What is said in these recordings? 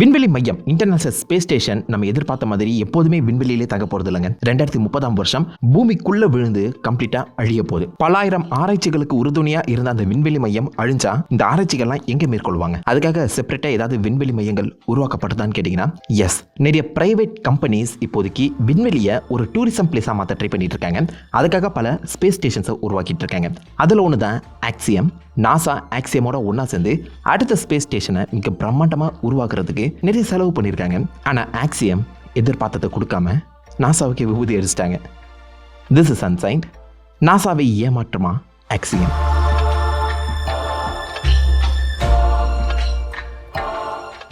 விண்வெளி மையம் international space station நம்ம எதிர்பார்த்த மாதிரி எப்போதுமே விண்வெளியிலே தங்க போறது இல்லைங்க. ரெண்டாயிரத்தி முப்பதாம் வருஷம் பூமிக்குள்ள விழுந்து கம்ப்ளீட்டா அழிய போகுது. பலாயிரம் ஆராய்ச்சிகளுக்கு உறுதுணையா இருந்த அந்த விண்வெளி மையம் அழிஞ்சா இந்த ஆராய்ச்சிகள்லாம் எங்க மேற்கொள்வாங்க? அதுக்காக செப்பரேட்டா ஏதாவது விண்வெளி மையங்கள் உருவாக்கப்பட்டதான்னு கேட்டீங்கன்னா எஸ் நிறைய பிரைவேட் கம்பெனிஸ் இப்போதைக்கு விண்வெளியை ஒரு டூரிசம் பிளேஸா மாற்ற ட்ரை பண்ணிட்டு இருக்காங்க. அதுக்காக பல ஸ்பேஸ் ஸ்டேஷன்ஸை உருவாக்கிட்டு இருக்காங்க. அதில் ஒன்று தான் ஆக்சியம் நாசா ஆக்சியமோட ஒன்றா சேர்ந்து அடுத்த ஸ்பேஸ் ஸ்டேஷனை மிக பிரம்மாண்டமாக உருவாக்குறதுக்கு நிறைய செலவு பண்ணியிருக்காங்க. ஆனால் ஆக்சியம் எதிர்பார்த்ததை கொடுக்காம நாசாவுக்கு விபூதி அடிச்சிட்டாங்க. திஸ் இஸ் அன்சைன்ட் நாசாவை ஏமாற்றுமா ஆக்சியம்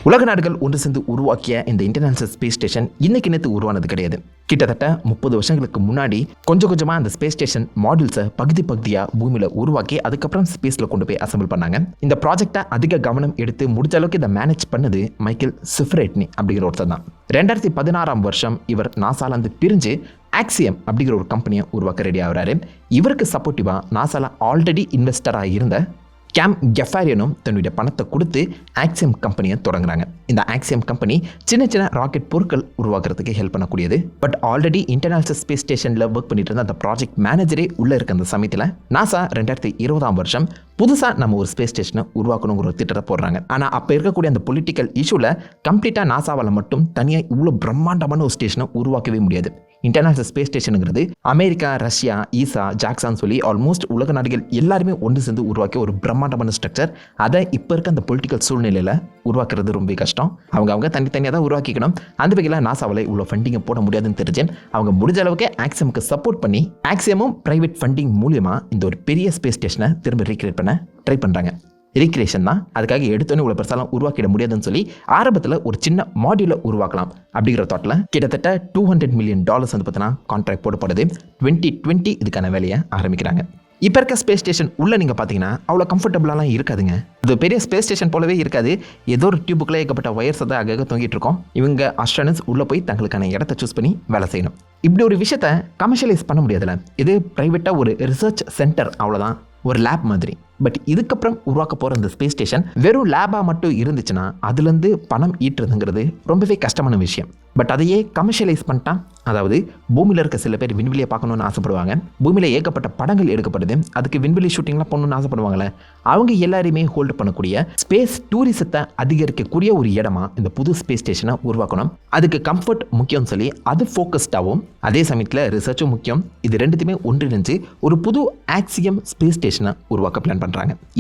உலக நாடுகள் ஒன்று சேர்ந்து உருவாக்கிய இந்த இன்டர்நேஷனல் ஸ்பேஸ் ஸ்டேஷன் இன்னைக்கு நேற்று உருவானது கிடையாது. கிட்டத்தட்ட முப்பது வருஷங்களுக்கு முன்னாடி கொஞ்சம் கொஞ்சமாக அந்த ஸ்பேஸ் ஸ்டேஷன் மாடியூல்ஸை பகுதி பகுதியாக பூமியில் உருவாக்கி அதுக்கப்புறம் ஸ்பேஸில் கொண்டு போய் அசம்பிள் பண்ணாங்க. இந்த ப்ராஜெக்டை அதிக கவனம் எடுத்து முடிஞ்ச அளவுக்கு இதை மேனேஜ் பண்ணது மைக்கேல் சிஃப்ரேட்னி அப்படிங்கிற ஒருத்தர் தான். ரெண்டாயிரத்தி பதினாறாம் வருஷம் இவர் நாசாலேருந்து பிரிஞ்சு ஆக்சியம் அப்படிங்கிற ஒரு கம்பெனியை உருவாக்க ரெடி ஆகிறாரு. இவருக்கு சப்போர்ட்டிவாக நாசாவில் ஆல்ரெடி இன்வெஸ்டராக இருந்த கேம் கெஃபாரியனும் தன்னுடைய பணத்தை கொடுத்து ஆக்சியம் கம்பெனியை தொடங்குறாங்க. இந்த ஆக்சியம் கம்பெனி சின்ன சின்ன ராக்கெட் பொருட்கள் உருவாக்குறதுக்கு ஹெல்ப் பண்ணக்கூடியது. பட் ஆல்ரெடி இன்டர்நேஷனல் ஸ்பேஸ் ஸ்டேஷனில் ஒர்க் பண்ணிட்டு இருந்த அந்த ப்ராஜெக்ட் மேனேஜரே உள்ளே இருக்க அந்த சமயத்தில் நாசா ரெண்டாயிரத்தி இருபதாம் வருஷம் புதுசாக நம்ம ஒரு ஸ்பேஸ் ஸ்டேஷனை உருவாக்கணுங்கிற ஒரு திட்டத்தை போடுறாங்க. ஆனால் அப்போ இருக்கக்கூடிய அந்த பொலிட்டிக்கல் இஷ்யூவில் கம்ப்ளீட்டாக நாசாவால் மட்டும் தனியாக இவ்வளோ பிரம்மாண்டமான ஒரு ஸ்டேஷனை உருவாக்கவே முடியாது. இன்டர்நேஷனல் ஸ்பேஸ் ஸ்டேஷனுங்கிறது அமெரிக்கா ரஷ்யா ஈசா ஜாக்சான்னு சொல்லி ஆல்மோஸ்ட் உலக நாடுகள் எல்லாருமே ஒன்று சேர்ந்து உருவாக்கிய ஒரு பிரம்மாண்டமான ஸ்ட்ரக்சர் அதை இப்போ இருக்க அந்த பொலிட்டிக்கல் சூழ்நிலையில் உருவாக்குறது ரொம்ப கஷ்டம். அவங்க அவங்க தனித்தனியாக தான் உருவாக்கிக்கணும். அந்த வகையில் நாசாவில் இவ்வளோ ஃபண்டிங்கை போட முடியாதுன்னு தெரிஞ்சு அவங்க முடிஞ்ச அளவுக்கு ஆக்சியமுக்கு சப்போர்ட் பண்ணி ஆக்சியமும் பிரைவேட் ஃபண்டிங் மூலியமாக இந்த ஒரு பெரிய ஸ்பேஸ் ஸ்டேஷனை திரும்ப ரீக்ரியேட் பண்ண ட்ரை பண்ணுறாங்க ரீக்ரியேஷன் தான். அதுக்காக எடுத்தோன்னு இவ்வளோ பெருசாலாம் உருவாக்கிட முடியாதுன்னு சொல்லி ஆரம்பத்தில் ஒரு சின்ன மாடியூலை உருவாக்கலாம் அப்படிங்கிற தாட்டில் கிட்டத்தட்ட டூ ஹண்ட்ரட் மில்லியன் டாலர்ஸ் வந்து பார்த்தீங்கன்னா கான்ட்ராக்ட் போடப்படுது. டுவெண்ட்டி டுவெண்ட்டி இதுக்கான வேலையை ஆரம்பிக்கிறாங்க. இப்போ இருக்க ஸ்பேஸ் ஸ்டேஷன் உள்ளே நீங்கள் பார்த்தீங்கன்னா அவ்வளோ கம்ஃபர்டபுளாலாம் இருக்காதுங்க. இது பெரிய ஸ்பேஸ் ஸ்டேஷன் போலவே இருக்காது. ஏதோ ஒரு டியூபுக்குள்ளே ஏகப்பட்ட ஒயர்ஸ் தான் அங்கங்கே தொங்கிட்டு இருக்கோம். இவங்க அஸ்ட்ரானஸ் உள்ளே போய் தங்களுக்கான இடத்த சூஸ் பண்ணி வேலை செய்யணும். இப்படி ஒரு விஷயத்த கமர்ஷியலைஸ் பண்ண முடியாதுல்ல. இது ப்ரைவேட்டாக ஒரு ரிசர்ச் சென்டர் அவ்வளோதான் ஒரு லேப் மாதிரி. பட் இதுக்கப்புறம் உருவாக்க போகிற இந்த ஸ்பேஸ் ஸ்டேஷன் வெறும் லேபாக மட்டும் இருந்துச்சுன்னா அதுலேருந்து பணம் ஈட்டுறதுங்கிறது ரொம்பவே கஷ்டமான விஷயம். பட் அதையே கமர்ஷியலைஸ் பண்ணிட்டான் அதாவது பூமியில் இருக்க சில பேர் விண்வெளியை பார்க்கணுன்னு ஆசைப்படுவாங்க. பூமியில் ஏகப்பட்ட படங்கள் எடுக்கப்படுது. அதுக்கு விண்வெளி ஷூட்டிங்லாம் பண்ணணும்னு ஆசைப்படுவாங்களே அவங்க எல்லாரையுமே ஹோல்டு பண்ணக்கூடிய ஸ்பேஸ் டூரிசத்தை அதிகரிக்கக்கூடிய ஒரு இடமா இந்த புது ஸ்பேஸ் ஸ்டேஷனை உருவாக்கணும். அதுக்கு கம்ஃபர்ட் முக்கியம்னு சொல்லி அது ஃபோக்கஸ்டாகவும் அதே சமயத்தில் ரிசர்ச்சும் முக்கியம். இது ரெண்டுத்தையுமே ஒன்றிணைஞ்சு ஒரு புது ஆக்சியம் ஸ்பேஸ் ஸ்டேஷனை உருவாக்க பிளான் பண்ணுறாங்க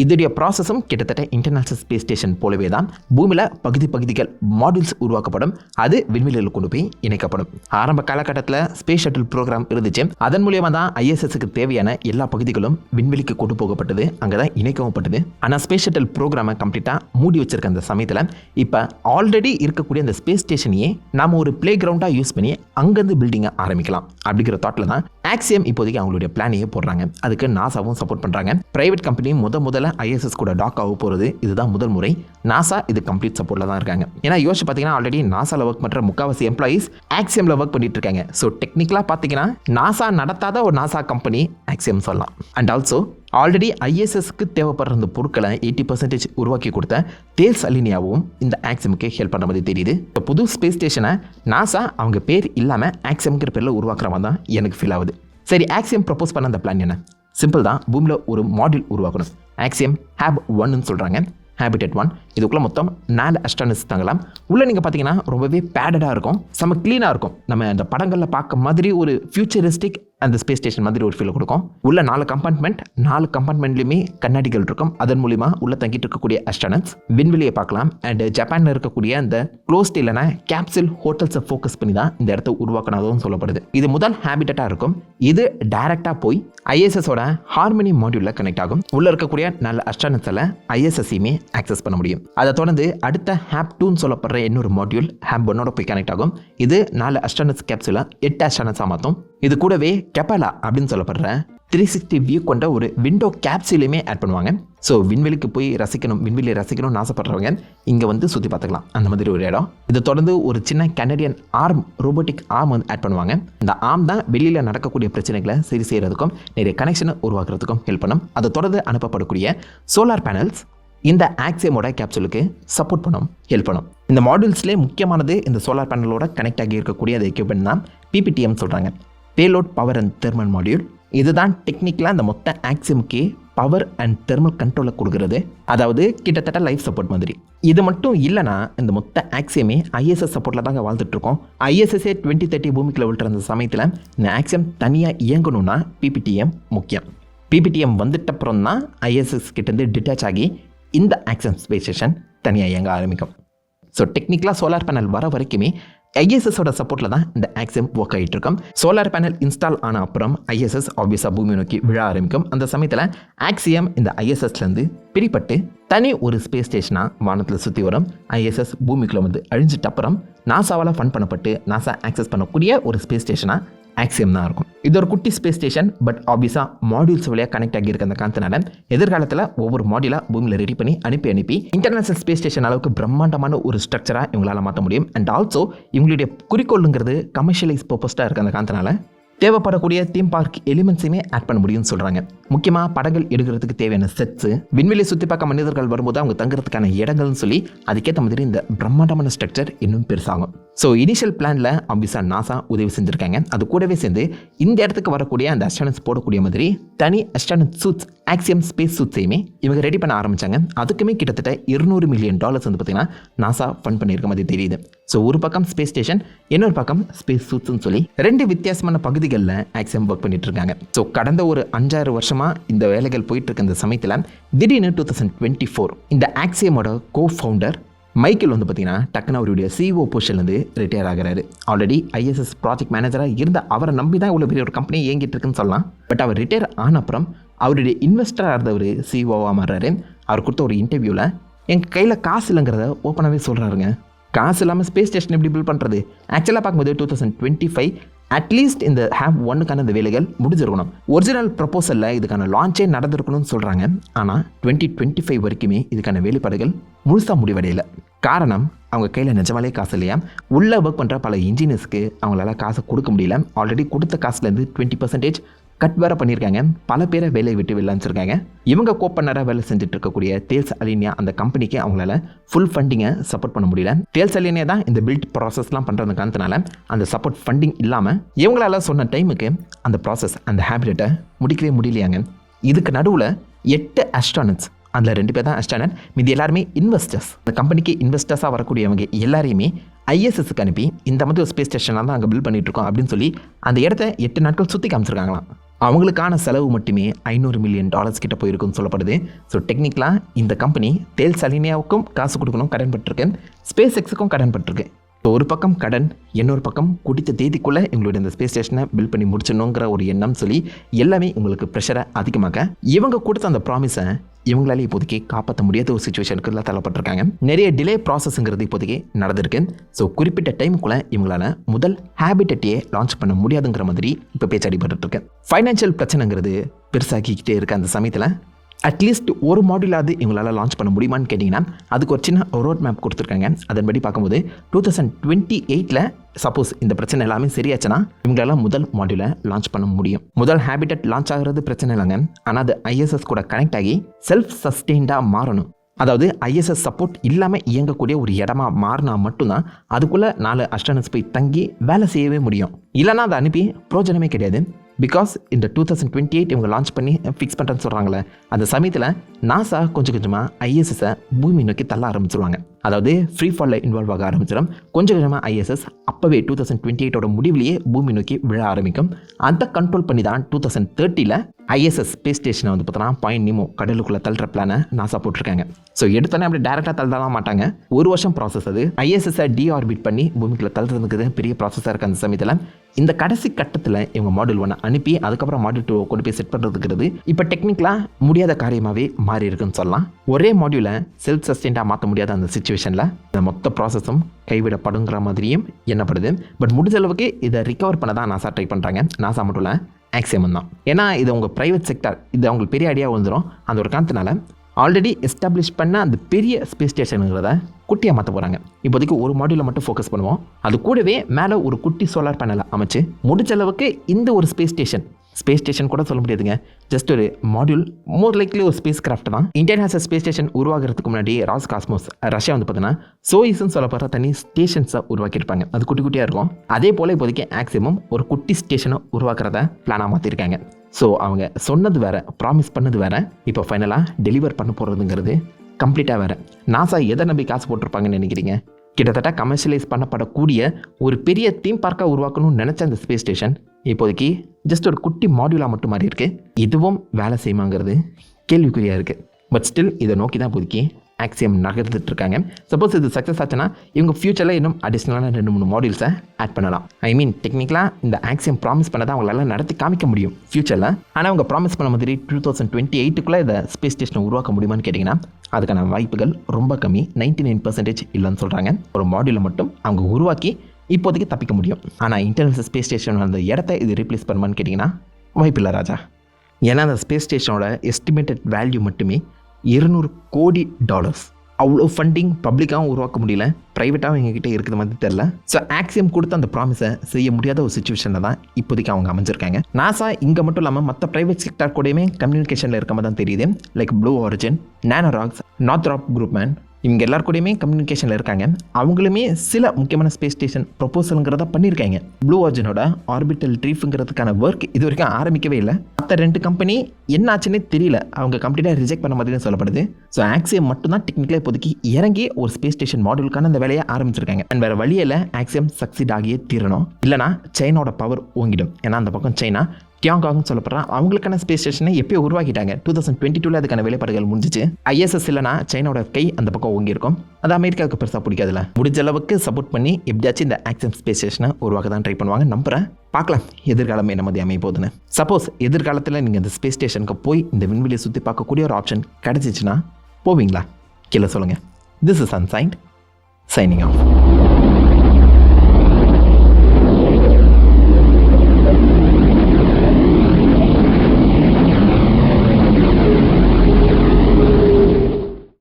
இதோடைய ப்ராசஸும் கிட்டத்தட்ட இன்டர்நேஷனல் ஸ்பேஸ் ஸ்டேஷன் போலவே தான் பூமியில் பகுதி பகுதிகள் மாடியூல்ஸ் உருவாக்கப்படும். அது விண்வெளியில் கொண்டு போய் இணைக்கப்படும். ஆரம்ப காலகட்டத்தில் ஸ்பேஸ் ஷட்டில் ப்ரோக்ராம் இருந்துச்சு. அதன் மூலியமாக தான் ஐஎஸ்எஸ்க்கு தேவையான எல்லா பகுதிகளும் விண்வெளிக்கு கொண்டு போகப்பட்டது. அங்கே தான் இணைக்கப்பட்டது ஆனால் ஸ்பேஸ் ஷட்டில் ப்ரோக்ராமை கம்ப்ளீட்டாக மூடி வச்சிருக்க அந்த சமயத்தில் இப்போ ஆல்ரெடி இருக்கக்கூடிய அந்த ஸ்பேஸ் ஸ்டேஷனையே நாம ஒரு பிளே கிரவுண்டாக யூஸ் பண்ணி அங்கேருந்து பில்டிங்கை ஆரம்பிக்கலாம். அப்படிங்கிற தாட்டில் தான் ஆக்சியம் இப்போதைக்கு அவங்களுடைய பிளானையே போடுறாங்க. அதுக்கு நாசாவும் சப்போர்ட் பண்ணுறாங்க பிரைவேட் கம்பெனி முத முதல்ல ஐஎஸ்எஸ் கூட டாக் ஆக போகிறது இதுதான் முதல் முறை. நாசா இது கம்ப்ளீட் சப்போர்ட்டில் தான் இருக்காங்க. ஏன்னா யோசிச்சு பார்த்தீங்கன்னா ஆல்ரெடி நாசாவில் ஒர்க் பண்ணுற முக்காவாசி எம்ப்ளாயீஸ் ஆக்சியமில் ஒர்க் பண்ணிட்டு இருக்காங்க. ஸோ டெக்னிக்கலாக பார்த்தீங்கன்னா நாசா நடத்தாத ஒரு நாசா கம்பெனி ஆக்சியம் சொல்லலாம். அண்ட் ஆல்சோ ஆல்ரெடி ஐஎஸ்எஸ்க்கு தேவைப்படுற அந்த பொருட்களை எயிட்டி பர்சன்டேஜ் உருவாக்கி கொடுத்த தேல்ஸ் அலினியாவும் இந்த ஆக்சிமுக்கு ஹெல்ப் பண்ணுற மாதிரி தெரியுது. இப்போ புது ஸ்பேஸ் ஸ்டேஷனை நாசா அவங்க பேர் இல்லாமல் ஆக்சியம்ங்கிற பேரில் உருவாக்குற தான் எனக்கு ஃபீல் ஆகுது. சரி ஆக்சியம் ப்ரப்போஸ் பண்ண அந்த பிளான் என்ன? சிம்பிள் தான். பூமியில் ஒரு மாடியூல் உருவாக்கணும். ஆக்சியம் ஹேப் ஒன்னு சொல்கிறாங்க ஹேபிடெட் ஒன் இதுக்குள்ளே மொத்தம் நாலு அஸ்டானிஸ் தங்கலாம் உள்ளே நீங்கள் பார்த்தீங்கன்னா ரொம்பவே பேடடாக இருக்கும். செம்ம க்ளீனாக இருக்கும். நம்ம அந்த படங்களில் பார்க்க மாதிரி ஒரு ஃபியூச்சரிஸ்டிக் அந்த ஸ்பேஸ் ஸ்டேஷன் மாதிரி ஒரு ஃபீல் கொடுக்கும். உள்ள நாலு கம்பார்ட்மெண்ட் நாலு கம்பார்ட்மெண்ட்லையுமே கண்ணாடிகள் இருக்கும். அதன் மூலிமா உள்ள தங்கிட்டு இருக்கக்கூடிய அஸ்ட்ரானட்ஸ் விண்வெளியை பார்க்கலாம். அண்ட் ஜப்பானில் இருக்கக்கூடிய அந்த க்ளோஸ்ட் இல்லைனா கேப்சில் ஹோட்டல்ஸை ஃபோக்கஸ் பண்ணி தான் இந்த இடத்த உருவாக்கினதும் சொல்லப்படுது. இது முதல் ஹேபிட்டட்டாக இருக்கும். இது டைரெக்டாக போய் ஐஎஸ்எஸோட ஹார்மனி மாடியூலில் கனெக்ட் ஆகும். உள்ள இருக்கக்கூடிய நல்ல அஸ்ட்ரானட்ஸில் ஐஎஸ்எஸ்ஸையுமே ஆக்சஸ் பண்ண முடியும். அதை தொடர்ந்து அடுத்த ஹேப் டூன்னு சொல்லப்படுற இன்னொரு மாடியூல் ஹேப் ஒன்னோட போய் கனெக்ட் ஆகும். இது நாலு அஸ்டானஸ் கேப்சூலை எட்டு அஸ்டானஸாக மாற்றும் இது கூடவே கெப்பலா அப்படின்னு சொல்லப்படுற த்ரீ சிக்ஸ்டி வியூ கொண்ட ஒரு விண்டோ கேப்சூலையுமே ஆட் பண்ணுவாங்க. ஸோ விண்வெளிக்கு போய் ரசிக்கணும் விண்வெளியை ரசிக்கணும்னு ஆசைப்படுறவங்க இங்கே வந்து சுற்றி பார்த்துக்கலாம். அந்த மாதிரி ஒரு இடம். இதை தொடர்ந்து ஒரு சின்ன கனடியன் ஆர்ம் ரோபோட்டிக் ஆர்ம் வந்து ஆட் பண்ணுவாங்க. இந்த ஆர்ம் தான் வெளியில் நடக்கக்கூடிய பிரச்சனைகளை சரி செய்கிறதுக்கும் நிறைய கனெக்ஷனை உருவாக்குறதுக்கும் ஹெல்ப் பண்ணும். அதை தொடர்ந்து அனுப்பப்படக்கூடிய சோலார் பேனல்ஸ் இந்த ஆக்சியமோட கேப்சூலுக்கு சப்போர்ட் பண்ணும் ஹெல்ப் பண்ணும். இந்த மாடியூல்ஸ்லேயே முக்கியமானது இந்த சோலார் பேனலோட கனெக்ட் ஆகி இருக்கக்கூடிய அந்த எக்யூப்மெண்ட் தான் பிபிடிஎம் சொல்கிறாங்க payload power and thermal module இதுதான் டெக்னிக்கலாக இந்த மொத்த ஆக்சியமுக்கே பவர் அண்ட் தெர்மல் கண்ட்ரோலை கொடுக்குறது. அதாவது கிட்டத்தட்ட லைஃப் சப்போர்ட் மாதிரி. இது மட்டும் இல்லைனா இந்த மொத்த ஆக்சியமே ஐஎஸ்எஸ் சப்போர்ட்டில் தாங்க வாழ்ந்துட்டு இருக்கோம் ஐஎஸ்எஸ்ஏ டுவெண்ட்டி தேர்ட்டி பூமிக்குள்ள விழுற அந்த சமயத்தில் இந்த ஆக்சியம் தனியாக இயங்கணும்னா பிபிடிஎம் முக்கியம். பிபிடிஎம் வந்துட்டப்புறம் தான் ஐஎஸ்எஸ் கிட்டேருந்து டிட்டாச் ஆகி இந்த ஆக்சன் ஸ்பேஸ் ஸ்டேஷன் தனியாக இயங்க ஆரம்பிக்கும். ஸோ டெக்னிக்கலாக சோலார் பேனல் வர வரைக்குமே ஐஎஸ்எஸோட சப்போர்ட்டில் தான் இந்த ஆக்சியம் ஒர்க் ஆகிட்டு இருக்கும். சோலார் பேனல் இன்ஸ்டால் ஆன அப்புறம் ஐஎஸ்எஸ் ஆப்வியஸாக பூமி நோக்கி விழ ஆரம்பிக்கும். அந்த சமயத்தில் ஆக்சியம் இந்த ஐஎஸ்எஸ்லேருந்து பிரிப்பட்டு தனி ஒரு ஸ்பேஸ் ஸ்டேஷனாக வானத்தில் சுற்றி வரும். ஐஎஸ்எஸ் பூமிக்குள்ளே வந்து அழிஞ்சிட்ட அப்புறம் நாசாவால் ஃபண்ட் பண்ணப்பட்டு நாசா ஆக்சஸ் பண்ணக்கூடிய ஒரு ஸ்பேஸ் ஸ்டேஷனாக ஆக்சியம் தான் இருக்கும். இது ஒரு குட்டி ஸ்பேஸ் ஸ்டேஷன் பட் ஆப்வியஸாக மாடியூல்ஸ் வழியாக கனெக்ட் ஆகியிருக்க அந்த காரணத்தினால எதிர்காலத்தில் ஒவ்வொரு மாடியூலாக பூமியில் ரெடி பண்ணி அனுப்பி அனுப்பி இன்டர்நேஷனல் ஸ்பேஸ் ஸ்டேஷன் அளவுக்கு பிரம்மாண்டமான ஒரு ஸ்ட்ரக்சராக இவங்களால் மாற்ற முடியும். அண்ட் ஆல்சோ இவங்களுடைய குறிக்கோளுங்கிறது கமர்ஷியலைஸ் பர்பஸ்டாக இருக்க அந்த காரணத்தினால தேவைப்படக்கூடிய தீம் பார்க் எலிமெண்ட்ஸையுமே ஆட் பண்ண முடியும்னு சொல்கிறாங்க முக்கியமாக படங்கள் எடுக்கிறதுக்கு தேவையான செட்ஸு விண்வெளி சுற்றி பார்க்க மனிதர்கள் வரும்போது அவங்க தங்குறதுக்கான இடங்கள்னு சொல்லி அதுக்கேற்ற மாதிரி இந்த பிரம்மாண்டமான ஸ்ட்ரக்சர் இன்னும் பெருசாகும். ஸோ இனிஷியல் பிளானில் அம்பிசா நாசா உதவி செஞ்சுருக்காங்க. அது கூடவே சேர்ந்து இந்த இடத்துக்கு வரக்கூடிய அந்த அஸ்டானட்ஸ் போடக்கூடிய மாதிரி தனி அஸ்டானட் சூட்ஸ் ஆக்சியம் ஸ்பேஸ் சூட்ஸையுமே இவங்க ரெடி பண்ண ஆரம்பித்தாங்க அதுக்குமே கிட்டத்தட்ட இருநூறு மில்லியன் டாலர்ஸ் வந்து பார்த்திங்கன்னா நாசா ஃபண்ட் பண்ணியிருக்க மாதிரி தெரியுது. ஸோ ஒரு பக்கம் ஸ்பேஸ் ஸ்டேஷன் இன்னொரு பக்கம் ஸ்பேஸ் சூட்ஸ்னு சொல்லி ரெண்டு வித்தியாசமான பகுதிகளில் ஆக்சியம் ஒர்க் பண்ணிட்டு இருக்காங்க ஸோ கடந்த ஒரு அஞ்சாறு வருஷமாக இந்த வேலைகள் போயிட்டு இருக்க இந்த சமயத்தில் திடீர்னு டூ தௌசண்ட் டுவெண்ட்டி ஃபோர் இந்த ஆக்சியமோட கோ ஃபவுண்டர் மைக்கேல் வந்து பார்த்தீங்கன்னா டக்குன்னு அவருடைய சிஓ பொசிஷன்லேருந்து ரிட்டையர் ஆகிறாரு. ஆல்ரெடி ஐஎஸ்எஸ் ப்ராஜெக்ட் மேனேஜராக இருந்த அவரை நம்பி தான் இவ்வளோ பெரிய ஒரு கம்பெனி இயங்கிட்டு இருக்குன்னு சொல்லலாம். பட் அவர் ரிட்டையர் ஆன அப்புறம் அவருடைய இன்வெஸ்டராக இருந்தவர் சிஓவாக மாறுறாரு. அவர் கொடுத்த ஒரு இன்டர்வியூவில் எங்கள் கையில் காசு இல்லைங்கிறத ஓப்பனாகவே சொல்கிறாருங்க காசு இல்லாமல் ஸ்பேஸ் ஸ்டேஷன் எப்படி பில்ட் பண்ணுறது ஆக்சுவலாக பார்க்கும்போது two thousand twenty five at least இந்த ஹேவ் ஒன்னுக்கான இந்த வேலைகள் முடிஞ்சிருக்கணும். ஒரிஜினல் ப்ரப்போசலில் இதுக்கான லான்ச்சே நடந்திருக்கணும்னு சொல்கிறாங்க ஆனால் டுவெண்ட்டி டுவெண்ட்டி ஃபைவ் வரைக்குமே இதுக்கான வேலைப்பாடுகள் முழுசாக முடிவடையலை. காரணம் அவங்க கையில் நிஜமாலே காசு இல்லையா? உள்ளே ஒர்க் பண்ணுற பல இன்ஜினியர்ஸ்க்கு அவங்களால காசை கொடுக்க முடியல. ஆல்ரெடி கொடுத்த காசுலேருந்து டுவெண்ட்டி பர்சன்டேஜ் கட் வேற பண்ணியிருக்காங்க பல பேரை வேலையை விட்டு வெளில இவங்க கோப்பனராக வேலை செஞ்சுட்டு இருக்கக்கூடிய தேல்ஸ் அலினியா அந்த கம்பெனிக்கு அவங்களால ஃபுல் ஃபண்டிங்கை சப்போர்ட் பண்ண முடியல. தேல்ஸ் அலினியா தான் இந்த பில்ட் ப்ராசஸ்லாம் பண்ணுறது காரணத்தினால அந்த சப்போர்ட் ஃபண்டிங் இல்லாமல் இவங்களால சொன்ன டைமுக்கு அந்த ப்ராசஸ் அந்த ஹேபிட்டை முடிக்கவே முடியலையாங்க. இதுக்கு நடுவில் எட்டு அஸ்ட்ரானட்ஸ் அதில் ரெண்டு பேர் தான் அஸ்டானட் மீதி எல்லாருமே இன்வெஸ்டர்ஸ் இந்த கம்பெனிக்கு இன்வெஸ்டர்ஸாக வரக்கூடியவங்க எல்லாரையுமே ஐஎஸ்எஸ்க்கு அனுப்பி இந்த மாதிரி ஒரு ஸ்பேஸ் ஸ்டேஷனாக தான் அங்கே பில்ட் பண்ணிட்டு இருக்கோம் அப்படின்னு சொல்லி அந்த இடத்த எட்டு நாட்கள் சுற்றி காமிச்சிருக்காங்களாம். அவங்களுக்கான செலவு மட்டுமே ஐநூறு மில்லியன் டாலர்ஸ் கிட்ட போயிருக்குன்னு சொல்லப்படுது. ஸோ டெக்னிக்கலாக இந்த கம்பெனி தேல் சலினியாவுக்கும் காசு கொடுக்கணும் கடன் பட்டிருக்கு. ஸ்பேஸ் எக்ஸுக்கும் கடன் பட்டிருக்கு. ஸோ ஒரு பக்கம் கடன் இன்னொரு பக்கம் குடித்த தேதிக்குள்ளே எங்களுடைய இந்த ஸ்பேஸ் ஸ்டேஷனை பில் பண்ணி முடிச்சணுங்கிற ஒரு எண்ணம் சொல்லி எல்லாமே உங்களுக்கு ப்ரெஷரை அதிகமாக இவங்க கொடுத்த அந்த ப்ராமிஸை இவங்களால இப்போதைக்கு காப்பாற்ற முடியாத ஒரு சுச்சுவேஷனுக்கு தள்ளப்பட்டிருக்காங்க. நிறைய டிலே ப்ராசஸ்ங்கிறது இப்போதைக்கு நடந்திருக்கு. ஸோ குறிப்பிட்ட டைமுக்குள்ளே இவங்களால முதல் ஹேபிட்டட்டையே லான்ச் பண்ண முடியாதுங்கிற மாதிரி இப்போ பேச்சு அடிபட்டு இருக்கு. ஃபைனான்ஷியல் பிரச்சனைங்கிறது பெருசாகிக்கிட்டே இருக்க அந்த சமயத்தில். அட்லீஸ்ட் ஒரு மாடியூலாவது இவங்களால் லான்ச் பண்ண முடியுமான்னு கேட்டிங்கன்னா அதுக்கு ஒரு சின்ன ரோட் மேப் கொடுத்துருக்காங்க. அதன்படி பார்க்கும்போது டூ தௌசண்ட் டுவெண்ட்டி எயிட்டில் சப்போஸ் இந்த பிரச்சனை எல்லாமே சரியாச்சுன்னா இவங்களால முதல் மாடியூலை லான்ச் பண்ண முடியும். முதல் ஹேபிட்டட் லான்ச் ஆகிறது பிரச்சனை இல்லைங்க. ஆனால் அது ஐஎஸ்எஸ் கூட கனெக்ட் ஆகி செல்ஃப் சஸ்டெயின்டாக மாறணும். அதாவது ஐஎஸ்எஸ் சப்போர்ட் இல்லாமல் இயங்கக்கூடிய ஒரு இடமா மாறினா மட்டும்தான் அதுக்குள்ளே நாலு அஸ்டானஸ் போய் தங்கி வேலை செய்யவே முடியும். இல்லைன்னா அதை அனுப்பி பிரோஜனமே கிடையாது. பிகாஸ் இந்த டூ தௌசண்ட் டுவெண்ட்டி எயிட் இவங்க லான்ச் பண்ணி ஃபிக்ஸ் பண்ணுறேன்னு சொல்கிறாங்களே அந்த சமயத்தில் நாசா கொஞ்சம் கொஞ்சமாக ஐஎஸ்எஸை பூமி நோக்கி தள்ள ஆரம்பிச்சிருவாங்க. அதாவது ஃப்ரீ ஃபாலில் இன்வால்வ் ஆக ஆரம்பிச்சிடும். கொஞ்சம் கொஞ்சமாக ஐஎஸ்எஸ் அப்போவே டூ தௌசண்ட் டுவெண்ட்டி எயிட்டோட முடிவிலேயே பூமி நோக்கி விழ ஆரம்பிக்கும். அதை கண்ட்ரோல் பண்ணி தான் டூ தௌசண்ட் தேர்ட்டியில் ஐஎஸ்எஸ் ஸ்பேஸ் ஸ்டேஷனை வந்து பார்த்தோன்னா பாயிண்ட் நிமோ கடலுக்குள்ளே தள்ளுற பிளானை நாசா போட்டிருக்காங்க. ஸோ எடுத்தோன்னே அப்படி டேரெக்டாக தள்ளலாம் மாட்டாங்க. ஒரு வருஷம் ப்ராசஸ் அது. ஐஎஸ்எஸ்ஸை டிஆர்பிட் பண்ணி பூமிக்குள்ளே தள்ளுறதுக்கு பெரிய ப்ராசஸாக இருக்குது அந்த சமயத்தில். இந்த கடைசி கட்டத்தில் இவங்க மாடல் ஒன்று அனுப்பி அதுக்கப்புறம் மாடல் டூ கொண்டு போய் செட் பண்ணுறதுக்கிறது இப்போ டெக்னிக்கலாக முடியாத காரியமாகவே மாறி இருக்குன்னு சொல்லலாம். ஒரே மாடியூலை செல்ஃப் சஸ்டெயின்டாக மாற்ற முடியாத அந்த சுச்சுவேஷனில் இந்த மொத்த ப்ராசஸும் கைவிடப்படுங்கிற மாதிரியும் எண்ணப்படுது. பட் முடிஞ்ச அளவுக்கு இதை ரிகவர் பண்ண தான் நாசா ட்ரை பண்ணுறாங்க நாசா மட்டும் இல்லை ஆக்சிமம் தான். ஏன்னா இது அவங்க ப்ரைவேட் செக்டர் இது அவங்களுக்கு பெரிய ஐடியா வந்துடும் அந்த ஒரு காரணத்தினால ஆல்ரெடி எஸ்டாப்ளிஷ் பண்ண அந்த பெரிய ஸ்பேஸ் ஸ்டேஷனுங்கிறத குட்டியாக மாற்ற போகிறாங்க இப்போதைக்கு ஒரு மாடியூலை மட்டும் ஃபோக்கஸ் பண்ணுவோம். அது கூடவே மேலே ஒரு குட்டி சோலார் பேனலை அமைச்சு முடிச்ச அளவுக்கு இந்த ஒரு ஸ்பேஸ் ஸ்டேஷன் ஸ்பேஸ் ஸ்டேஷன் கூட சொல்ல முடியாதுங்க. ஜஸ்ட் ஒரு மாடியூல் மோர் லைக்லி ஒரு ஸ்பேஸ் கிராஃப்ட் தான் இந்தியன் ஹேஸ் ஸ்பேஸ் ஸ்டேஷன் உருவாகிறதுக்கு முன்னாடி ராஸ் காஸ்மோஸ் ரஷ்யா வந்து பார்த்தீங்கன்னா சோயிஸ்ன்னு சொல்லப்படுற தனி ஸ்டேஷன்ஸை உருவாக்கியிருப்பாங்க. அது குட்டி குட்டியாக இருக்கும். அதே போல் இப்போதைக்கு மேக்ஸிமம் ஒரு குட்டி ஸ்டேஷனை உருவாக்குறத பிளானாக மாற்றிருக்காங்க ஸோ அவங்க சொன்னது வேற ப்ராமிஸ் பண்ணது வேற. இப்போ ஃபைனலாக டெலிவர் பண்ண போகிறதுங்கிறது கம்ப்ளீட்டாக வேறு. நாசா எதை நம்பி காசு போட்டிருப்பாங்கன்னு நினைக்கிறீங்க? கிட்டத்தட்ட கமர்ஷியலைஸ் பண்ணப்படக்கூடிய ஒரு பெரிய தீம் பார்க்காக உருவாக்கணும்னு நினச்ச அந்த ஸ்பேஸ் ஸ்டேஷன் இப்போதைக்கு ஜஸ்ட் ஒரு குட்டி மாடியூலாக மட்டும் மாறி இருக்குது இதுவும் வேலை செய்யுமாங்கிறது கேள்விக்குறியாக இருக்குது பட் ஸ்டில் இதை நோக்கி தான் இப்போதைக்கு ஆக்சியம் நகர்ந்துட்டு இருக்காங்க. சப்போஸ் இது சக்ஸஸ் ஆச்சுன்னா இவங்க ஃபியூச்சரில் இன்னும் அடிஷ்னலான ரெண்டு மூணு மாடியூல்ஸை ஆட் பண்ணலாம். ஐ மீன் டெக்னிக்கலாக இந்த ஆக்சியம் ப்ராமிஸ் பண்ணதை அவங்களால நடத்தி காமிக்க முடியும் ஃபியூச்சரில் ஆனால் அவங்க ப்ராமிஸ் பண்ண மாதிரி டூ தௌசண்ட் டுவெண்ட்டி எயிட்டுக்குள்ளே இந்த ஸ்பேஸ் ஸ்டேஷனை உருவாக்க முடியுமான்னு கேட்டிங்கன்னா அதுக்கான வாய்ப்புகள் ரொம்ப கம்மி. நைன்டி நைன் பர்சன்டேஜ் இல்லைன்னு சொல்கிறாங்க ஒரு மாடியூலை மட்டும் அவங்க உருவாக்கி இப்போதைக்கு தப்பிக்க முடியும். ஆனால் இன்டர்நேஷனல் ஸ்பேஸ் ஸ்டேஷன் அந்த இடத்த இது ரீப்ளேஸ் பண்ணுமான்னு கேட்டிங்கன்னா வாய்ப்பில்லை ராஜா. ஏன்னா அந்த ஸ்பேஸ் ஸ்டேஷனோட எஸ்டிமேட்டட் வேல்யூ மட்டுமே இருநூறு கோடி டாலர்ஸ் அவ்வளோ ஃபண்டிங் பப்ளிக்காகவும் உருவாக்க முடியல. ப்ரைவேட்டாகவும் எங்ககிட்ட இருக்கிற மாதிரி தெரில ஸோ ஆக்சியம் கொடுத்த அந்த ப்ராமிஸை செய்ய முடியாத ஒரு சுச்சுவேஷனில் தான் இப்போதைக்கு அவங்க அமைஞ்சிருக்காங்க. நாசா இங்கே மட்டும் இல்லாமல் மற்ற ப்ரைவேட் செக்டார் கூடயுமே கம்யூனிகேஷனில் இருக்க மாதிரி தான் தெரியுது. Like Blue Origin Nanoracks Northrop Grumman இவங்க எல்லார் கூடயுமே கம்யூனிகேஷனில் இருக்காங்க. அவங்களுமே சில முக்கியமான ஸ்பேஸ் ஸ்டேஷன் ப்ரொப்போசலுங்கிறத பண்ணியிருக்காங்க. ப்ளூ ஆர்ஜினோட ஆர்பிட்டல் ட்ரீஃபுங்கிறதுக்கான ஒர்க் இது வரைக்கும் ஆரம்பிக்கவே இல்லை. மற்ற ரெண்டு கம்பெனி என்ன ஆச்சுன்னே தெரியல. அவங்க கம்ப்ளீட்டாக ரிஜெக்ட் பண்ண மாதிரி சொல்லப்படுது. ஸோ ஆக்சியம் மட்டும்தான் டெக்னிக்கலாக இப்போதைக்கு இறங்கி ஒரு ஸ்பேஸ் ஸ்டேஷன் மாடலுக்கான அந்த வேலையை ஆரம்பிச்சிருக்காங்க. அண்ட் வேறு வழியில் ஆக்சியம் சக்சீட் ஆகியே தீரணும். இல்லைனா சைனாவோட பவர் ஓங்கிடும். ஏன்னா அந்த பக்கம் சைனா டியாங்காங்னு சொல்லப்படுறான். அவங்களுக்கான ஸ்பேஸ் ஸ்டேஷனை எப்பயோ உருவாக்கிட்டாங்க. டூ தௌசண்ட் டுவெண்ட்டி டூவில் அதுக்கான வேலைப்பாடுகள் முடிஞ்சிச்சு. ஐஎஸ்எஸ் இல்லைனா சைனாவோட கை அந்த பக்கம் ஓங்கி இருக்கும் அது அமெரிக்காவுக்கு பெருசாக பிடிக்காதுல முடிஞ்ச அளவுக்கு சப்போர்ட் பண்ணி எப்படியாச்சும் இந்த ஆக்சன் ஸ்பேஸ் ஸ்டேஷனை உருவாக்க தான் ட்ரை பண்ணுவாங்க நம்புறேன். பார்க்கலாம். எதிர்காலம் என்ன மாதிரி அமைய போகுதுன்னு. சப்போஸ் எதிர்காலத்தில் நீங்கள் இந்த ஸ்பேஸ் ஸ்டேஷனுக்கு போய் இந்த விண்வெளியை சுற்றி பார்க்கக்கூடிய ஒரு ஆப்ஷன் கிடச்சிச்சின்னா போவீங்களா? கீழே சொல்லுங்கள் this is unsigned signing off